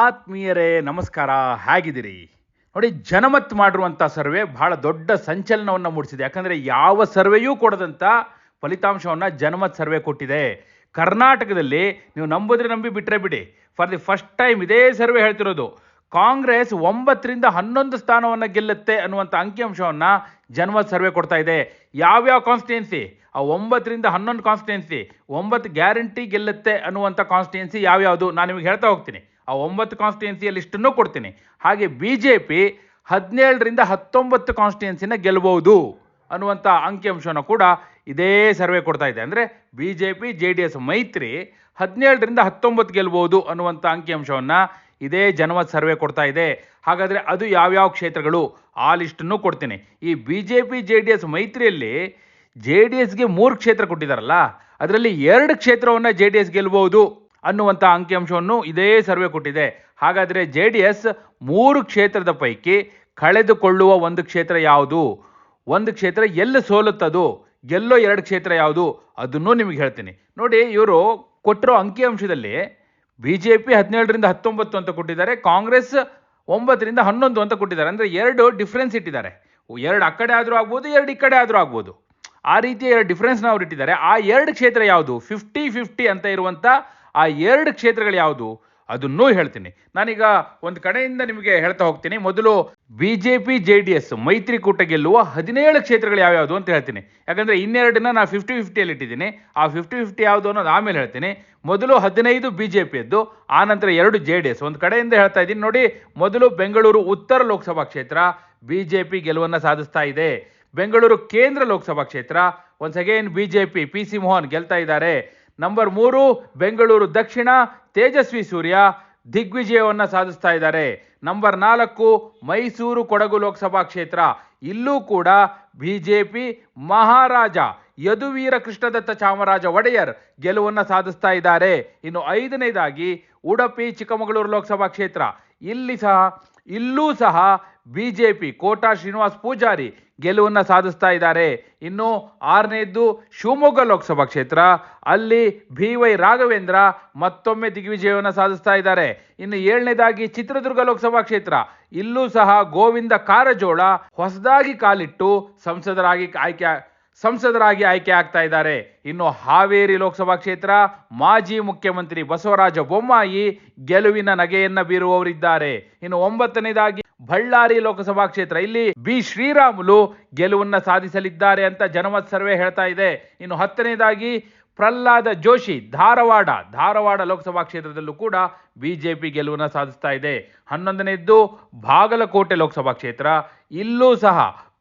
ಆತ್ಮೀಯರೇ, ನಮಸ್ಕಾರ. ಹೇಗಿದ್ದೀರಿ? ನೋಡಿ, ಜನಮತ್ ಮಾಡಿರುವಂಥ ಸರ್ವೆ ಬಹಳ ದೊಡ್ಡ ಸಂಚಲನವನ್ನು ಮೂಡಿಸಿದೆ. ಯಾಕಂದರೆ ಯಾವ ಸರ್ವೆಯೂ ಕೊಡದಂಥ ಫಲಿತಾಂಶವನ್ನು ಜನಮತ್ ಸರ್ವೆ ಕೊಟ್ಟಿದೆ. ಕರ್ನಾಟಕದಲ್ಲಿ ನೀವು ನಂಬಿದ್ರೆ ನಂಬಿ ಬಿಟ್ಟರೆ ಬಿಡಿ. ಫಾರ್ ದಿ ಫಸ್ಟ್ ಟೈಮ್ ಇದೇ ಸರ್ವೆ ಹೇಳ್ತಿರೋದು. ಕಾಂಗ್ರೆಸ್ ಒಂಬತ್ತರಿಂದ ಹನ್ನೊಂದು ಸ್ಥಾನವನ್ನು ಗೆಲ್ಲುತ್ತೆ ಅನ್ನುವಂಥ ಅಂಕಿಅಂಶವನ್ನು ಜನಮತ್ ಸರ್ವೆ ಕೊಡ್ತಾ ಇದೆ. ಯಾವ್ಯಾವ ಕಾನ್ಸ್ಟಿಟ್ಯೂನ್ಸಿ ಆ ಒಂಬತ್ತರಿಂದ ಹನ್ನೊಂದು ಕಾನ್ಸ್ಟಿಟ್ಯೂನ್ಸಿ ಒಂಬತ್ತು ಗ್ಯಾರಂಟಿ ಗೆಲ್ಲುತ್ತೆ ಅನ್ನುವಂಥ ಕಾನ್ಸ್ಟಿಟ್ಯೂನ್ಸಿ ಯಾವ್ಯಾವುದು? ನಾನು ನಿಮಗೆ ಹೇಳ್ತಾ ಹೋಗ್ತೀನಿ. ಆ ಒಂಬತ್ತು ಕಾನ್ಸ್ಟಿಟ್ಯೂನ್ಸಿಯಲ್ಲಿ ಲಿಸ್ಟನ್ನು ಕೊಡ್ತೀನಿ. ಹಾಗೆ ಬಿ ಜೆ ಪಿ ಹದಿನೇಳರಿಂದ ಹತ್ತೊಂಬತ್ತು ಕಾನ್ಸ್ಟಿಟ್ಯೂನ್ಸಿನ ಗೆಲ್ಬೋದು ಅನ್ನುವಂಥ ಅಂಕಿಅಂಶವನ್ನು ಕೂಡ ಇದೇ ಸರ್ವೆ ಕೊಡ್ತಾ ಇದೆ. ಅಂದರೆ B J P J D S ಮೈತ್ರಿ ಹದಿನೇಳರಿಂದ ಹತ್ತೊಂಬತ್ತು ಗೆಲ್ಬೋದು ಅನ್ನುವಂಥ ಅಂಕಿಅಂಶವನ್ನು ಇದೇ ಜನಮತ್ ಸರ್ವೆ ಕೊಡ್ತಾ ಇದೆ. ಹಾಗಾದರೆ ಅದು ಯಾವ್ಯಾವ ಕ್ಷೇತ್ರಗಳು? ಆ ಲಿಸ್ಟನ್ನು ಕೊಡ್ತೀನಿ. ಈ B J P J D S ಮೈತ್ರಿಯಲ್ಲಿ J D ಎಸ್ಗೆ ಮೂರು ಕ್ಷೇತ್ರ ಕೊಟ್ಟಿದ್ದಾರಲ್ಲ ಅದರಲ್ಲಿ ಎರಡು ಕ್ಷೇತ್ರವನ್ನು ಜೆ ಡಿ ಎಸ್ ಗೆಲ್ಲಬಹುದು ಅನ್ನುವಂಥ ಅಂಕಿಅಂಶವನ್ನು ಇದೇ ಸರ್ವೆ ಕೊಟ್ಟಿದೆ. ಹಾಗಾದರೆ ಜೆ ಡಿ ಎಸ್ ಮೂರು ಕ್ಷೇತ್ರದ ಪೈಕಿ ಕಳೆದುಕೊಳ್ಳುವ ಒಂದು ಕ್ಷೇತ್ರ ಯಾವುದು? ಒಂದು ಕ್ಷೇತ್ರ ಎಲ್ಲಿ ಸೋಲುತ್ತದು, ಎಲ್ಲೋ ಎರಡು ಕ್ಷೇತ್ರ ಯಾವುದು? ಅದನ್ನು ನಿಮಗೆ ಹೇಳ್ತೀನಿ. ನೋಡಿ, ಇವರು ಕೊಟ್ಟಿರೋ ಅಂಕಿಅಂಶದಲ್ಲಿ ಬಿ ಜೆ ಪಿ ಹದಿನೇಳರಿಂದ ಹತ್ತೊಂಬತ್ತು ಅಂತ ಕೊಟ್ಟಿದ್ದಾರೆ, ಕಾಂಗ್ರೆಸ್ ಒಂಬತ್ತರಿಂದ ಹನ್ನೊಂದು ಅಂತ ಕೊಟ್ಟಿದ್ದಾರೆ. ಅಂದರೆ ಎರಡು ಡಿಫ್ರೆನ್ಸ್ ಇಟ್ಟಿದ್ದಾರೆ. ಎರಡು ಆ ಕಡೆ ಆದರೂ ಆಗ್ಬೋದು, ಎರಡು ಈ ಕಡೆ ಆದರೂ ಆಗ್ಬೋದು. ಆ ರೀತಿಯ ಎರಡು ಡಿಫ್ರೆನ್ಸ್ನ ಅವ್ರು ಇಟ್ಟಿದ್ದಾರೆ ಆ ಎರಡು ಕ್ಷೇತ್ರ ಯಾವುದು? ಫಿಫ್ಟಿ ಫಿಫ್ಟಿ ಅಂತ ಇರುವಂಥ ಆ ಎರಡು ಕ್ಷೇತ್ರಗಳು ಯಾವುದು? ಅದನ್ನೂ ಹೇಳ್ತೀನಿ. ನಾನೀಗ ಒಂದು ಕಡೆಯಿಂದ ನಿಮಗೆ ಹೇಳ್ತಾ ಹೋಗ್ತೀನಿ. ಮೊದಲು B J P J D S ಮೈತ್ರಿಕೂಟ ಗೆಲ್ಲುವ ಹದಿನೇಳು ಕ್ಷೇತ್ರಗಳು ಯಾವ್ಯಾವುದು ಅಂತ ಹೇಳ್ತೀನಿ. ಯಾಕಂದರೆ ಇನ್ನೆರಡನ್ನ ನಾನು ಫಿಫ್ಟಿ ಫಿಫ್ಟಿಯಲ್ಲಿ ಇಟ್ಟಿದ್ದೀನಿ. ಆ ಫಿಫ್ಟಿ ಫಿಫ್ಟಿ ಯಾವುದು ಅನ್ನೋದು ಆಮೇಲೆ ಹೇಳ್ತೀನಿ. ಮೊದಲು ಹದಿನೈದು ಬಿ ಜೆ ಪಿಯದ್ದು ನಂತರ ಎರಡು ಜೆ ಡಿ ಎಸ್ ಒಂದು ಕಡೆಯಿಂದ ಹೇಳ್ತಾ ಇದ್ದೀನಿ. ನೋಡಿ, ಮೊದಲು ಬೆಂಗಳೂರು ಉತ್ತರ ಲೋಕಸಭಾ ಕ್ಷೇತ್ರ ಬಿ ಜೆ ಪಿ ಗೆಲುವನ್ನು ಸಾಧಿಸ್ತಾ ಇದೆ. ಬೆಂಗಳೂರು ಕೇಂದ್ರ ಲೋಕಸಭಾ ಕ್ಷೇತ್ರ once again B J P P C Mohan ಗೆಲ್ತಾ ಇದ್ದಾರೆ. ನಂಬರ್ ಮೂರು, ಬೆಂಗಳೂರು ದಕ್ಷಿಣ, ತೇಜಸ್ವಿ ಸೂರ್ಯ, ದಿಗ್ವಿಜಯವನ್ನು ಸಾಧಿಸ್ತಾ ಇದ್ದಾರೆ. ನಂಬರ್ ನಾಲ್ಕು, ಮೈಸೂರು ಕೊಡಗು ಲೋಕಸಭಾ ಕ್ಷೇತ್ರ. ಇಲ್ಲೂ ಕೂಡ B J P Maharaja Yaduveera Krishnadatta Chamaraja Wadiyar ಗೆಲುವನ್ನು ಸಾಧಿಸ್ತಾ ಇದ್ದಾರೆ. ಇನ್ನು ಐದನೇದಾಗಿ ಉಡುಪಿ ಚಿಕ್ಕಮಗಳೂರು ಲೋಕಸಭಾ ಕ್ಷೇತ್ರ. ಇಲ್ಲಿ ಸಹ ಇಲ್ಲೂ ಸಹ B J P Kota Srinivas Poojary ಗೆಲುವನ್ನು ಸಾಧಿಸ್ತಾ ಇದ್ದಾರೆ. ಇನ್ನು ಆರನೇದ್ದು ಶಿವಮೊಗ್ಗ ಲೋಕಸಭಾ ಕ್ಷೇತ್ರ. ಅಲ್ಲಿ ಬಿ ವೈ ರಾಘವೇಂದ್ರ ಮತ್ತೊಮ್ಮೆ ದಿಗ್ವಿಜಯವನ್ನು ಸಾಧಿಸ್ತಾ ಇದ್ದಾರೆ. ಇನ್ನು ಏಳನೇದಾಗಿ ಚಿತ್ರದುರ್ಗ ಲೋಕಸಭಾ ಕ್ಷೇತ್ರ. ಇಲ್ಲೂ ಸಹ ಗೋವಿಂದ ಕಾರಜೋಳ ಹೊಸದಾಗಿ ಕಾಲಿಟ್ಟು ಸಂಸದರಾಗಿ ಆಯ್ಕೆ ಸಂಸದರಾಗಿ ಆಯ್ಕೆ ಆಗ್ತಾ ಇದ್ದಾರೆ. ಇನ್ನು ಹಾವೇರಿ ಲೋಕಸಭಾ ಕ್ಷೇತ್ರ, ಮಾಜಿ ಮುಖ್ಯಮಂತ್ರಿ ಬಸವರಾಜ ಬೊಮ್ಮಾಯಿ ಗೆಲುವಿನ ನಗೆಯನ್ನ ಬೀರುವವರಿದ್ದಾರೆ. ಇನ್ನು ಒಂಬತ್ತನೇದಾಗಿ ಬಳ್ಳಾರಿ ಲೋಕಸಭಾ ಕ್ಷೇತ್ರ, ಇಲ್ಲಿ ಬಿ ಶ್ರೀರಾಮುಲು ಗೆಲುವನ್ನ ಸಾಧಿಸಲಿದ್ದಾರೆ ಅಂತ ಜನಮತ್ ಸರ್ವೆ ಹೇಳ್ತಾ ಇದೆ. ಇನ್ನು ಹತ್ತನೇದಾಗಿ ಪ್ರಹ್ಲಾದ ಜೋಶಿ ಧಾರವಾಡ ಧಾರವಾಡ ಲೋಕಸಭಾ ಕ್ಷೇತ್ರದಲ್ಲೂ ಕೂಡ ಬಿಜೆಪಿ ಗೆಲುವನ್ನು ಸಾಧಿಸ್ತಾ ಇದೆ. ಹನ್ನೊಂದನೇದ್ದು ಬಾಗಲಕೋಟೆ ಲೋಕಸಭಾ ಕ್ಷೇತ್ರ, ಇಲ್ಲೂ ಸಹ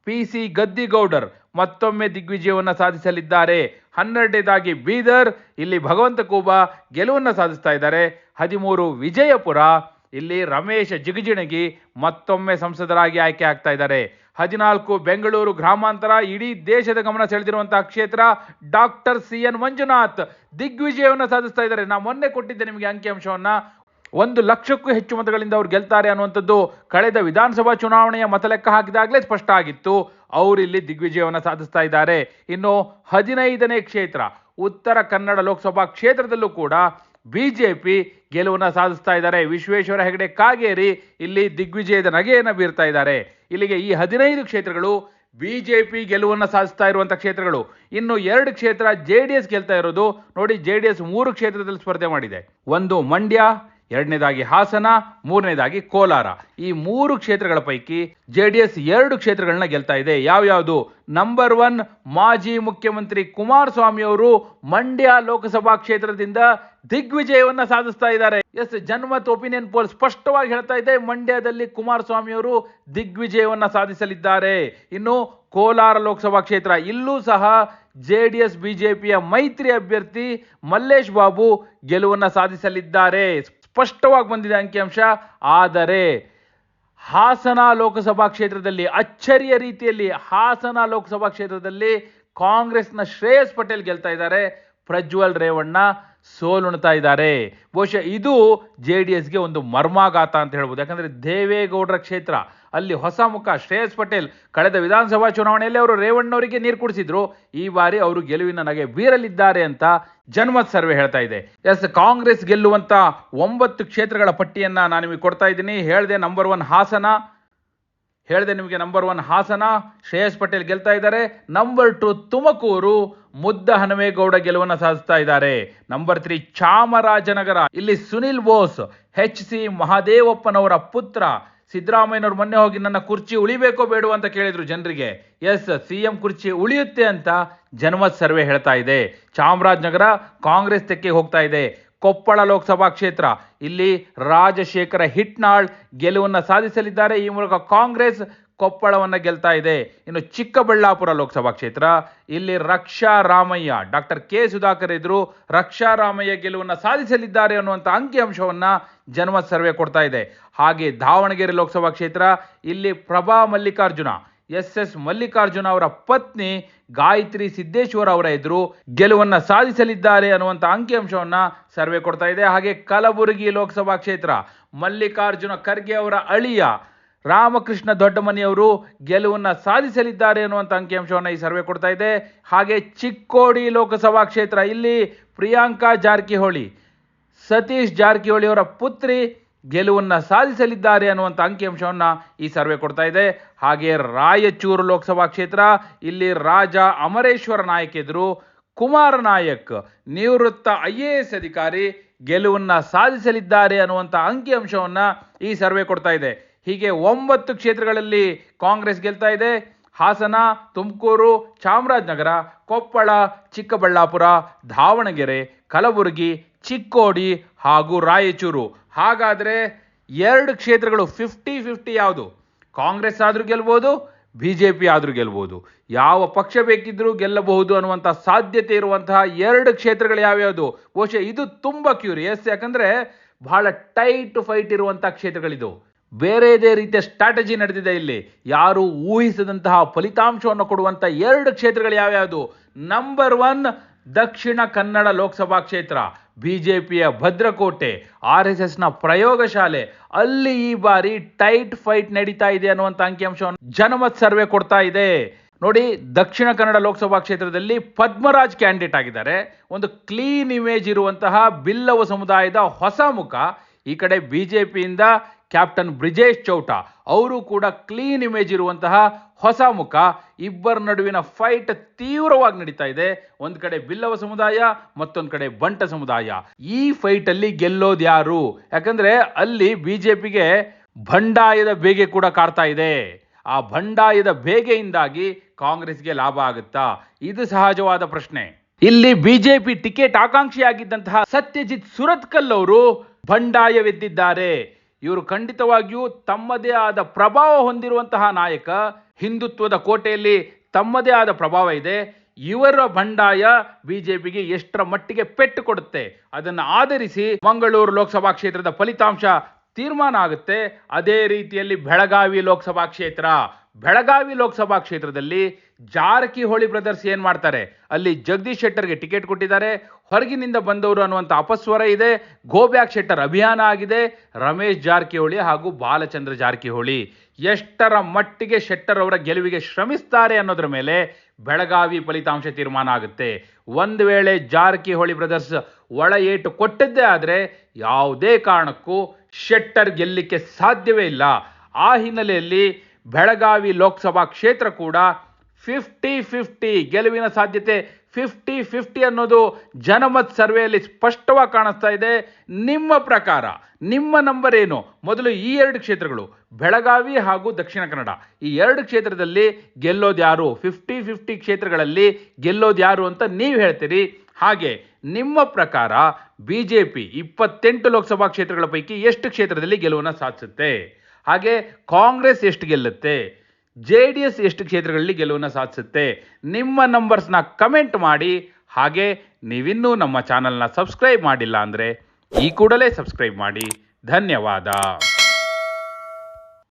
ಪಿ ಸಿ ಗದ್ದಿಗೌಡರ್ ಮತ್ತೊಮ್ಮೆ ದಿಗ್ವಿಜಯವನ್ನು ಸಾಧಿಸಲಿದ್ದಾರೆ. ಹನ್ನೆರಡನೇದಾಗಿ ಬೀದರ್, ಇಲ್ಲಿ ಭಗವಂತ ಕೂಬ ಗೆಲುವನ್ನು ಸಾಧಿಸ್ತಾ ಇದ್ದಾರೆ. ಹದಿಮೂರು ವಿಜಯಪುರ, ಇಲ್ಲಿ ರಮೇಶ್ ಜಿಗಜಿಣಗಿ ಮತ್ತೊಮ್ಮೆ ಸಂಸದರಾಗಿ ಆಯ್ಕೆ ಆಗ್ತಾ ಇದ್ದಾರೆ. ಹದಿನಾಲ್ಕು ಬೆಂಗಳೂರು ಗ್ರಾಮಾಂತರ, ಇಡೀ ದೇಶದ ಗಮನ ಸೆಳೆದಿರುವಂತಹ ಕ್ಷೇತ್ರ ಡಾಕ್ಟರ್ ಸಿ ಎನ್ ಮಂಜುನಾಥ್ ದಿಗ್ವಿಜಯವನ್ನು ಸಾಧಿಸ್ತಾ ಇದ್ದಾರೆ. ನಾ ಮೊನ್ನೆ ಕೊಟ್ಟಿದ್ದೆ ನಿಮಗೆ ಅಂಕಿಅಂಶವನ್ನ ಒಂದು ಲಕ್ಷಕ್ಕೂ ಹೆಚ್ಚು ಮತಗಳಿಂದ ಅವ್ರು ಗೆಲ್ತಾರೆ ಅನ್ನುವಂಥದ್ದು ಕಳೆದ ವಿಧಾನಸಭಾ ಚುನಾವಣೆಯ ಮತ ಲೆಕ್ಕ ಹಾಕಿದಾಗಲೇ ಸ್ಪಷ್ಟ ಆಗಿತ್ತು. ಅವರು ಇಲ್ಲಿ ದಿಗ್ವಿಜಯವನ್ನು ಸಾಧಿಸ್ತಾ ಇದ್ದಾರೆ. ಇನ್ನು ಹದಿನೈದನೇ ಕ್ಷೇತ್ರ, ಉತ್ತರ ಕನ್ನಡ ಲೋಕಸಭಾ ಕ್ಷೇತ್ರದಲ್ಲೂ ಕೂಡ ಬಿ ಜೆ ಪಿ ಗೆಲುವನ್ನು ಸಾಧಿಸ್ತಾ ಇದ್ದಾರೆ. ವಿಶ್ವೇಶ್ವರ ಹೆಗಡೆ ಕಾಗೇರಿ ಇಲ್ಲಿ ದಿಗ್ವಿಜಯದ ನಗೆಯನ್ನು ಬೀರ್ತಾ ಇದ್ದಾರೆ. ಇಲ್ಲಿಗೆ ಈ ಹದಿನೈದು ಕ್ಷೇತ್ರಗಳು ಬಿ ಜೆ ಪಿ ಗೆಲುವನ್ನು ಸಾಧಿಸ್ತಾ ಇರುವಂಥ ಕ್ಷೇತ್ರಗಳು. ಇನ್ನು ಎರಡು ಕ್ಷೇತ್ರ ಜೆ ಡಿ ಎಸ್ ಗೆಲ್ತಾ ಇರೋದು. ನೋಡಿ, ಜೆ ಡಿ ಎಸ್ ಮೂರು ಕ್ಷೇತ್ರದಲ್ಲಿ ಸ್ಪರ್ಧೆ ಮಾಡಿದೆ. ಒಂದು ಮಂಡ್ಯ ಎರಡನೇದಾಗಿ ಹಾಸನ, ಮೂರನೇದಾಗಿ ಕೋಲಾರ. ಈ ಮೂರು ಕ್ಷೇತ್ರಗಳ ಪೈಕಿ ಜೆ ಡಿ ಎಸ್ ಎರಡು ಕ್ಷೇತ್ರಗಳನ್ನ ಗೆಲ್ತಾ ಇದೆ. ಯಾವ್ಯಾವುದು ನಂಬರ್ ಒನ್ ಮಾಜಿ ಮುಖ್ಯಮಂತ್ರಿ ಕುಮಾರಸ್ವಾಮಿ ಅವರು ಮಂಡ್ಯ ಲೋಕಸಭಾ ಕ್ಷೇತ್ರದಿಂದ ದಿಗ್ವಿಜಯವನ್ನ ಸಾಧಿಸ್ತಾ ಇದ್ದಾರೆ. ಎಸ್, ಜನ್ಮತ್ ಒಪಿನಿಯನ್ ಪೋಲ್ ಸ್ಪಷ್ಟವಾಗಿ ಹೇಳ್ತಾ ಇದೆ, ಮಂಡ್ಯದಲ್ಲಿ ಕುಮಾರಸ್ವಾಮಿ ಅವರು ದಿಗ್ವಿಜಯವನ್ನ ಸಾಧಿಸಲಿದ್ದಾರೆ. ಇನ್ನು ಕೋಲಾರ ಲೋಕಸಭಾ ಕ್ಷೇತ್ರ, ಇಲ್ಲೂ ಸಹ ಜೆ ಡಿ ಎಸ್ ಬಿಜೆಪಿಯ ಮೈತ್ರಿ ಅಭ್ಯರ್ಥಿ ಮಲ್ಲೇಶ್ ಬಾಬು ಗೆಲುವನ್ನು ಸಾಧಿಸಲಿದ್ದಾರೆ. ಸ್ಪಷ್ಟವಾಗಿ ಬಂದಿದೆ ಅಂಕಿಅಂಶ ಆದರೆ ಹಾಸನ ಲೋಕಸಭಾ ಕ್ಷೇತ್ರದಲ್ಲಿ, ಅಚ್ಚರಿಯ ರೀತಿಯಲ್ಲಿ ಹಾಸನ ಲೋಕಸಭಾ ಕ್ಷೇತ್ರದಲ್ಲಿ ಕಾಂಗ್ರೆಸ್ನ ಶ್ರೇಯಸ್ ಪಟೇಲ್ ಗೆಲ್ತಾ ಇದ್ದಾರೆ. ಪ್ರಜ್ವಲ್ ರೇವಣ್ಣ ಸೋಲುಣ್ತಾ ಇದ್ದಾರೆ ಬಹುಶಃ ಇದು ಜೆ ಡಿ ಎಸ್ಗೆ ಒಂದು ಮರ್ಮಾಘಾತ ಅಂತ ಹೇಳ್ಬೋದು. ಯಾಕಂದರೆ ದೇವೇಗೌಡರ ಕ್ಷೇತ್ರ, ಅಲ್ಲಿ ಹೊಸ ಮುಖ ಶ್ರೇಯಸ್ ಪಟೇಲ್ ಕಳೆದ ವಿಧಾನಸಭಾ ಚುನಾವಣೆಯಲ್ಲಿ ಅವರು ರೇವಣ್ಣವರಿಗೆ ನೀರು ಕುಡಿಸಿದ್ರು. ಈ ಬಾರಿ ಅವರು ಗೆಲುವಿನ ನಗೆ ಬೀರಲಿದ್ದಾರೆ ಅಂತ ಜನಮತ್ ಸರ್ವೆ ಹೇಳ್ತಾ ಇದೆ. ಎಸ್, ಕಾಂಗ್ರೆಸ್ ಗೆಲ್ಲುವಂತ ಒಂಬತ್ತು ಕ್ಷೇತ್ರಗಳ ಪಟ್ಟಿಯನ್ನ ನಾನು ನಿಮಗೆ ಕೊಡ್ತಾ ಇದ್ದೀನಿ. ಹೇಳಿದೆ ನಂಬರ್ ಒನ್ ಹಾಸನ ಹೇಳಿದೆ ನಿಮಗೆ ನಂಬರ್ ಒನ್ ಹಾಸನ, ಶ್ರೇಯಸ್ ಪಟೇಲ್ ಗೆಲ್ತಾ ಇದ್ದಾರೆ. ನಂಬರ್ ಟು ತುಮಕೂರು, ಮುದ್ದ ಹನುಮೇಗೌಡ ಗೆಲುವನ್ನು ಸಾಧಿಸ್ತಾ ಇದ್ದಾರೆ. ನಂಬರ್ ತ್ರೀ ಚಾಮರಾಜನಗರ, ಇಲ್ಲಿ ಸುನಿಲ್ ಬೋಸ್ ಎಚ್ ಸಿ ಮಹಾದೇವಪ್ಪನವರ ಪುತ್ರ. ಸಿದ್ದರಾಮಯ್ಯನವ್ರು ಮೊನ್ನೆ ಹೋಗಿ ನನ್ನ ಕುರ್ಚಿ ಉಳಿಬೇಕೋ ಬೇಡೋ ಅಂತ ಕೇಳಿದ್ರು ಜನರಿಗೆ. ಎಸ್ ಸಿ ಎಂ ಕುರ್ಚಿ ಉಳಿಯುತ್ತೆ ಅಂತ ಜನಮತ್ ಸರ್ವೆ ಹೇಳ್ತಾ ಇದೆ. ಚಾಮರಾಜನಗರ ಕಾಂಗ್ರೆಸ್ ತೆಕ್ಕೆ ಹೋಗ್ತಾ ಇದೆ. ಕೊಪ್ಪಳ ಲೋಕಸಭಾ ಕ್ಷೇತ್ರ. ಇಲ್ಲಿ ರಾಜಶೇಖರ ಹಿಟ್ನಾಳ್ ಗೆಲುವನ್ನು ಸಾಧಿಸಲಿದ್ದಾರೆ. ಈ ಮೂಲಕ ಕಾಂಗ್ರೆಸ್ ಕೊಪ್ಪಳವನ್ನು ಗೆಲ್ತಾ ಇದೆ. ಇನ್ನು ಚಿಕ್ಕಬಳ್ಳಾಪುರ ಲೋಕಸಭಾ ಕ್ಷೇತ್ರ. ಇಲ್ಲಿ ರಕ್ಷಾ ರಾಮಯ್ಯ, ಡಾಕ್ಟರ್ ಕೆ ಸುಧಾಕರ್ ಎದುರು ರಕ್ಷಾ ರಾಮಯ್ಯ ಗೆಲುವನ್ನು ಸಾಧಿಸಲಿದ್ದಾರೆ ಅನ್ನುವಂಥ ಅಂಕಿಅಂಶವನ್ನ ಜನ್ಮ ಸರ್ವೆ ಕೊಡ್ತಾ ಇದೆ. ಹಾಗೆ ದಾವಣಗೆರೆ ಲೋಕಸಭಾ ಕ್ಷೇತ್ರ. ಇಲ್ಲಿ ಪ್ರಭಾ ಮಲ್ಲಿಕಾರ್ಜುನ ಎಸ್ ಎಸ್ ಮಲ್ಲಿಕಾರ್ಜುನ ಅವರ ಪತ್ನಿ ಗಾಯತ್ರಿ ಸಿದ್ದೇಶ್ವರ ಅವರ ಎದುರು ಗೆಲುವನ್ನ ಸಾಧಿಸಲಿದ್ದಾರೆ ಅನ್ನುವಂಥ ಅಂಕಿಅಂಶವನ್ನ ಸರ್ವೆ ಕೊಡ್ತಾ ಇದೆ. ಹಾಗೆ ಕಲಬುರಗಿ ಲೋಕಸಭಾ ಕ್ಷೇತ್ರ ಮಲ್ಲಿಕಾರ್ಜುನ ಖರ್ಗೆ ಅವರ ಅಳಿಯ ರಾಮಕೃಷ್ಣ ದೊಡ್ಡಮನಿಯವರು ಗೆಲುವನ್ನು ಸಾಧಿಸಲಿದ್ದಾರೆ ಅನ್ನುವಂಥ ಅಂಕಿಅಂಶವನ್ನ ಈ ಸರ್ವೆ ಕೊಡ್ತಾ ಇದೆ. ಹಾಗೆ ಚಿಕ್ಕೋಡಿ ಲೋಕಸಭಾ ಕ್ಷೇತ್ರ ಇಲ್ಲಿ ಪ್ರಿಯಾಂಕಾ ಜಾರಕಿಹೊಳಿ, ಸತೀಶ್ ಜಾರಕಿಹೊಳಿ ಅವರ ಪುತ್ರಿ ಗೆಲುವನ್ನು ಸಾಧಿಸಲಿದ್ದಾರೆ ಅನ್ನುವಂಥ ಅಂಕಿಅಂಶವನ್ನು ಈ ಸರ್ವೆ ಕೊಡ್ತಾ ಇದೆ. ಹಾಗೆ ರಾಯಚೂರು ಲೋಕಸಭಾ ಕ್ಷೇತ್ರ, ಇಲ್ಲಿ ರಾಜ ಅಮರೇಶ್ವರ ನಾಯಕ್ ಎದುರು ಕುಮಾರ ನಾಯಕ್ ನಿವೃತ್ತ ಐ ಎ ಎಸ್ ಅಧಿಕಾರಿ ಗೆಲುವನ್ನು ಸಾಧಿಸಲಿದ್ದಾರೆ ಅನ್ನುವಂಥ ಅಂಕಿಅಂಶವನ್ನು ಈ ಸರ್ವೆ ಕೊಡ್ತಾ ಇದೆ. ಹೀಗೆ ಒಂಬತ್ತು ಕ್ಷೇತ್ರಗಳಲ್ಲಿ ಕಾಂಗ್ರೆಸ್ ಗೆಲ್ತಾ ಇದೆ. ಹಾಸನ, ತುಮಕೂರು, ಚಾಮರಾಜನಗರ, ಕೊಪ್ಪಳ, ಚಿಕ್ಕಬಳ್ಳಾಪುರ, ದಾವಣಗೆರೆ, ಕಲಬುರಗಿ, ಚಿಕ್ಕೋಡಿ ಹಾಗೂ ರಾಯಚೂರು. ಹಾಗಾದರೆ ಎರಡು ಕ್ಷೇತ್ರಗಳು ಫಿಫ್ಟಿ ಫಿಫ್ಟಿ ಯಾವುದು? ಕಾಂಗ್ರೆಸ್ ಆದರೂ ಗೆಲ್ಬೋದು ಬಿ ಜೆ ಪಿ ಆದರೂ ಗೆಲ್ಬೋದು. ಯಾವ ಪಕ್ಷ ಬೇಕಿದ್ದರೂ ಗೆಲ್ಲಬಹುದು ಅನ್ನುವಂಥ ಸಾಧ್ಯತೆ ಇರುವಂತಹ ಎರಡು ಕ್ಷೇತ್ರಗಳು ಯಾವ್ಯಾವುದು? ಬಹುಶಃ ಇದು ತುಂಬ ಕ್ಯೂರಿಯಸ್ ಯಾಕಂದರೆ ಬಹಳ ಟೈಟ್ ಫೈಟ್ ಇರುವಂಥ ಕ್ಷೇತ್ರಗಳಿದು. ಬೇರೆದೇ ರೀತಿಯ ಸ್ಟ್ರಾಟಜಿ ನಡೆದಿದೆ ಇಲ್ಲಿ. ಯಾರು ಊಹಿಸದಂತಹ ಫಲಿತಾಂಶವನ್ನು ಕೊಡುವಂಥ ಎರಡು ಕ್ಷೇತ್ರಗಳು ಯಾವ್ಯಾವುದು? ನಂಬರ್ ಒನ್ ದಕ್ಷಿಣ ಕನ್ನಡ ಲೋಕಸಭಾ ಕ್ಷೇತ್ರ. ಬಿಜೆಪಿಯ ಭದ್ರಕೋಟೆ, ಆರ್ ಎಸ್ ಎಸ್ನ ಪ್ರಯೋಗಶಾಲೆ, ಅಲ್ಲಿ ಈ ಬಾರಿ ಟೈಟ್ ಫೈಟ್ ನಡೀತಾ ಇದೆ ಅನ್ನುವಂಥ ಅಂಕಿಅಂಶವನ್ನು ಜನಮತ್ ಸರ್ವೆ ಕೊಡ್ತಾ ಇದೆ. ನೋಡಿ, ದಕ್ಷಿಣ ಕನ್ನಡ ಲೋಕಸಭಾ ಕ್ಷೇತ್ರದಲ್ಲಿ ಪದ್ಮರಾಜ್ ಕ್ಯಾಂಡಿಡೇಟ್ ಆಗಿದ್ದಾರೆ. ಒಂದು ಕ್ಲೀನ್ ಇಮೇಜ್ ಇರುವಂತಹ ಬಿಲ್ಲವ ಸಮುದಾಯದ ಹೊಸ ಮುಖ. ಈ ಕಡೆ ಬಿಜೆಪಿಯಿಂದ ಕ್ಯಾಪ್ಟನ್ ಬ್ರಿಜೇಶ್ ಚೌಟ. ಅವರು ಕೂಡ ಕ್ಲೀನ್ ಇಮೇಜ್ ಇರುವಂತಹ ಹೊಸ ಮುಖ. ಇಬ್ಬರ ನಡುವಿನ ಫೈಟ್ ತೀವ್ರವಾಗಿ ನಡೀತಾ ಇದೆ. ಒಂದ್ ಕಡೆ ಬಿಲ್ಲವ ಸಮುದಾಯ, ಮತ್ತೊಂದ್ ಕಡೆ ಬಂಟ ಸಮುದಾಯ. ಈ ಫೈಟ್ ಅಲ್ಲಿ ಗೆಲ್ಲೋದು ಯಾರು? ಯಾಕಂದ್ರೆ ಅಲ್ಲಿ ಬಿಜೆಪಿಗೆ ಬಂಡಾಯದ ಬೇಗೆ ಕೂಡ ಕಾಡ್ತಾ ಇದೆ. ಆ ಬಂಡಾಯದ ಬೇಗೆಯಿಂದಾಗಿ ಕಾಂಗ್ರೆಸ್ಗೆ ಲಾಭ ಆಗುತ್ತಾ? ಇದು ಸಹಜವಾದ ಪ್ರಶ್ನೆ. ಇಲ್ಲಿ ಬಿಜೆಪಿ ಟಿಕೆಟ್ ಆಕಾಂಕ್ಷಿಯಾಗಿದ್ದಂತಹ ಸತ್ಯಜಿತ್ ಸುರತ್ಕಲ್ ಅವರು ಬಂಡಾಯವೆದ್ದಿದ್ದಾರೆ. ಇವರು ಖಂಡಿತವಾಗಿಯೂ ತಮ್ಮದೇ ಆದ ಪ್ರಭಾವ ಹೊಂದಿರುವಂತಹ ನಾಯಕ. ಹಿಂದುತ್ವದ ಕೋಟೆಯಲ್ಲಿ ತಮ್ಮದೇ ಆದ ಪ್ರಭಾವ ಇದೆ. ಇವರ ಬಂಡಾಯ ಬಿಜೆಪಿಗೆ ಎಷ್ಟರ ಮಟ್ಟಿಗೆ ಪೆಟ್ಟು ಕೊಡುತ್ತೆ ಅದನ್ನು ಆಧರಿಸಿ ಮಂಗಳೂರು ಲೋಕಸಭಾ ಕ್ಷೇತ್ರದ ಫಲಿತಾಂಶ ತೀರ್ಮಾನ ಆಗುತ್ತೆ. ಅದೇ ರೀತಿಯಲ್ಲಿ ಬೆಳಗಾವಿ ಲೋಕಸಭಾ ಕ್ಷೇತ್ರ. ಬೆಳಗಾವಿ ಲೋಕಸಭಾ ಕ್ಷೇತ್ರದಲ್ಲಿ ಜಾರಕಿಹೊಳಿ ಬ್ರದರ್ಸ್ ಏನು ಮಾಡ್ತಾರೆ? ಅಲ್ಲಿ ಜಗದೀಶ್ ಶೆಟ್ಟರ್ಗೆ ಟಿಕೆಟ್ ಕೊಟ್ಟಿದ್ದಾರೆ. ಹೊರಗಿನಿಂದ ಬಂದವರು ಅನ್ನುವಂಥ ಅಪಸ್ವರ ಇದೆ. ಗೋಬ್ಯಾಕ್ ಶೆಟ್ಟರ್ ಅಭಿಯಾನ ಆಗಿದೆ. ರಮೇಶ್ ಜಾರಕಿಹೊಳಿ ಹಾಗೂ ಬಾಲಚಂದ್ರ ಜಾರಕಿಹೊಳಿ ಎಷ್ಟರ ಮಟ್ಟಿಗೆ ಶೆಟ್ಟರ್ ಅವರ ಗೆಲುವಿಗೆ ಶ್ರಮಿಸ್ತಾರೆ ಅನ್ನೋದ್ರ ಮೇಲೆ ಬೆಳಗಾವಿ ಫಲಿತಾಂಶ ತೀರ್ಮಾನ ಆಗುತ್ತೆ. ಒಂದು ವೇಳೆ ಜಾರಕಿಹೊಳಿ ಬ್ರದರ್ಸ್ ಒಳ ಏಟು ಕೊಟ್ಟದ್ದೇ ಆದರೆ ಯಾವುದೇ ಕಾರಣಕ್ಕೂ ಶೆಟ್ಟರ್ ಗೆಲ್ಲಿಕ್ಕೆ ಸಾಧ್ಯವೇ ಇಲ್ಲ. ಆ ಹಿನ್ನೆಲೆಯಲ್ಲಿ ಬೆಳಗಾವಿ ಲೋಕಸಭಾ ಕ್ಷೇತ್ರ ಕೂಡ ಫಿಫ್ಟಿ ಫಿಫ್ಟಿ ಗೆಲುವಿನ ಸಾಧ್ಯತೆ. ಫಿಫ್ಟಿ ಫಿಫ್ಟಿ ಅನ್ನೋದು ಜನಮತ್ ಸರ್ವೆಯಲ್ಲಿ ಸ್ಪಷ್ಟವಾಗಿ ಕಾಣಿಸ್ತಾ ಇದೆ. ನಿಮ್ಮ ಪ್ರಕಾರ, ನಿಮ್ಮ ನಂಬರ್ ಏನು? ಮೊದಲು ಈ ಎರಡು ಕ್ಷೇತ್ರಗಳು, ಬೆಳಗಾವಿ ಹಾಗೂ ದಕ್ಷಿಣ ಕನ್ನಡ. ಈ ಎರಡು ಕ್ಷೇತ್ರದಲ್ಲಿ ಗೆಲ್ಲೋದು ಯಾರು? ಫಿಫ್ಟಿ ಫಿಫ್ಟಿ ಕ್ಷೇತ್ರಗಳಲ್ಲಿ ಗೆಲ್ಲೋದು ಯಾರು ಅಂತ ನೀವು ಹೇಳ್ತೀರಿ. ಹಾಗೆ ನಿಮ್ಮ ಪ್ರಕಾರ ಬಿ ಜೆ ಪಿ ಇಪ್ಪತ್ತೆಂಟು ಲೋಕಸಭಾ ಕ್ಷೇತ್ರಗಳ ಪೈಕಿ ಎಷ್ಟು ಕ್ಷೇತ್ರದಲ್ಲಿ ಗೆಲುವನ್ನು ಸಾಧಿಸುತ್ತೆ? ಹಾಗೆ ಕಾಂಗ್ರೆಸ್ ಎಷ್ಟು ಗೆಲ್ಲುತ್ತೆ? ಜೆ ಡಿ ಎಸ್ ಎಷ್ಟು ಕ್ಷೇತ್ರಗಳಲ್ಲಿ ಗೆಲುವನ್ನು ಸಾಧಿಸುತ್ತೆ? ನಿಮ್ಮ ನಂಬರ್ಸ್ನ ಕಮೆಂಟ್ ಮಾಡಿ. ಹಾಗೆ ನೀವಿನ್ನೂ ನಮ್ಮ ಚಾನಲ್ನ ಸಬ್ಸ್ಕ್ರೈಬ್ ಮಾಡಿಲ್ಲ ಅಂದರೆ ಈ ಕೂಡಲೇ ಸಬ್ಸ್ಕ್ರೈಬ್ ಮಾಡಿ. ಧನ್ಯವಾದ.